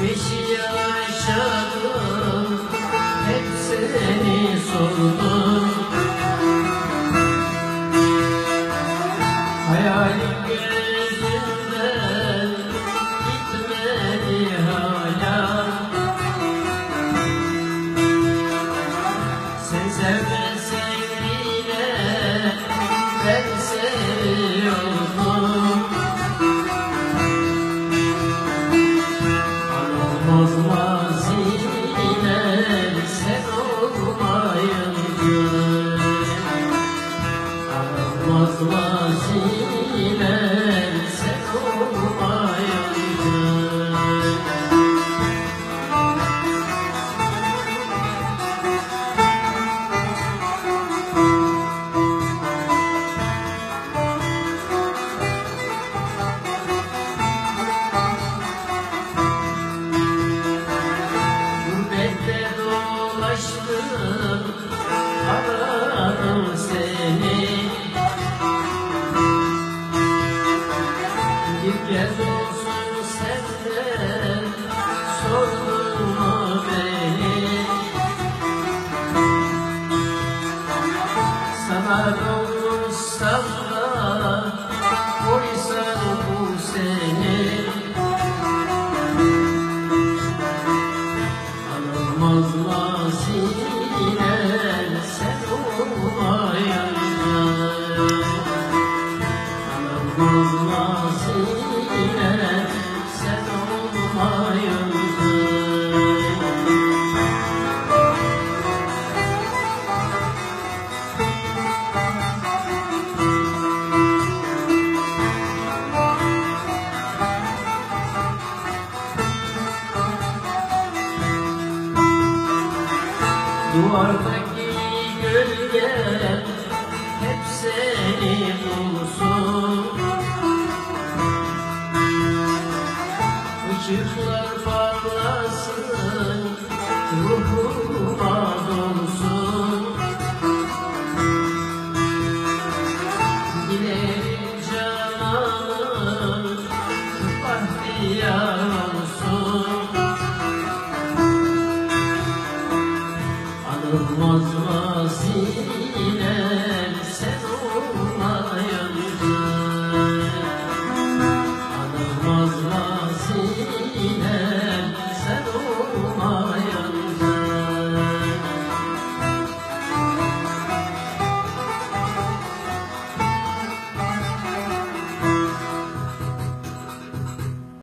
geçmiş yaşadım Hep sordum. Hayalim gözümden gitmedi hala. Sen sevmesen Masih Da koysan bu seni Alınmaz mazine Duvardaki gölge hep seni bulsun. Işıklar parlasın, ruhuma dolsun Dilerim cananım bahtiyar Anılmaz vasile